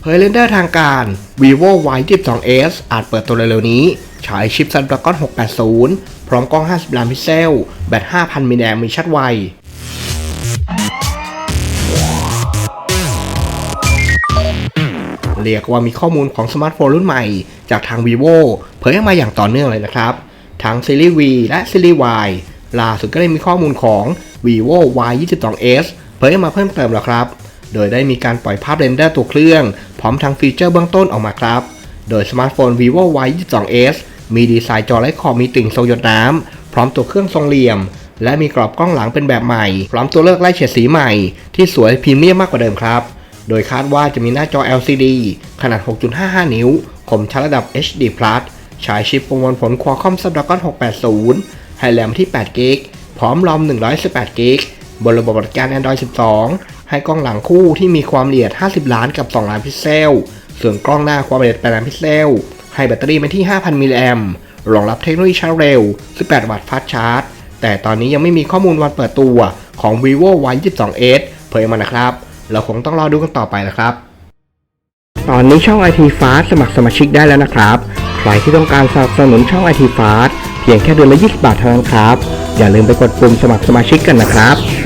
เผยเรนเดอร์ทางการ vivo y 2 2 s อาจเปิดตัวเร็วๆนี้ใช้ชิป Snapdragon 680 พร้อมกล้อง 50 ล้านพิกเซล แบต 5,000 มิลลิแอมมีชัดไว เรียกว่ามีข้อมูลของสมาร์ทโฟนรุ่นใหม่ จากทาง vivo เผยออกมาอย่างต่อเนื่องเลยนะครับ ทั้งซีรีส์ V และซีรีส์ Y ล่าสุดก็ได้มีข้อมูลของ vivo y 2 2 s เผยออกมาเพิ่มเติมแล้วครับ โดยได้มีการปล่อยภาพเรนเดอร์ตัวเครื่อง พร้อมทั้งฟีเจอร์เบื้องต้นออกมาครับ โดยสมาร์ทโฟน vivo y 2 2 s มีดีไซน์จอและขอบมีติ่งทรงหยดน้ำ พร้อมตัวเครื่องทรงเหลี่ยม และมีกรอบกล้องหลังเป็นแบบใหม่ พร้อมตัวเลือกไล่เฉดสีใหม่ ที่สวยพรีเมียมมากกว่าเดิมครับ โดยคาดว่าจะมีหน้าจอ LCD ขนาด 6.55 นิ้ว คมชัดระดับ HD+ ใช้ชิปประมวลผล Qualcomm Snapdragon 680 ให้แรมที่8กิกพร้อมรอม118กิกบนระบบปฏิบัติการ Android 12 ให้กล้องหลังคู่ที่มีความละเอียด 50 ล้านกับ 2 ล้านพิกเซล ส่วนกล้องหน้าความละเอียด 8 ล้านพิกเซล ให้แบตเตอรี่มาที่ 5,000 มิลลิแอมป์รองรับเทคโนโลยีชาร์จเร็ว 18 วัตต์ฟาสชาร์จ แต่ตอนนี้ยังไม่มีข้อมูลวันเปิดตัวของ vivo y 2 2 s เผยมานะครับ เราคงต้องรอดูกันต่อไปนะครับ ตอนนี้ช่อง IT Fast สมัครสมาชิกได้แล้วนะครับ ใครที่ต้องการสนับสนุนช่อง IT Fast เพียงแค่เดือนละ 20 บาทเท่านั้นครับ อย่าลืมไปกดปุ่มสมัครสมาชิกกันนะครับ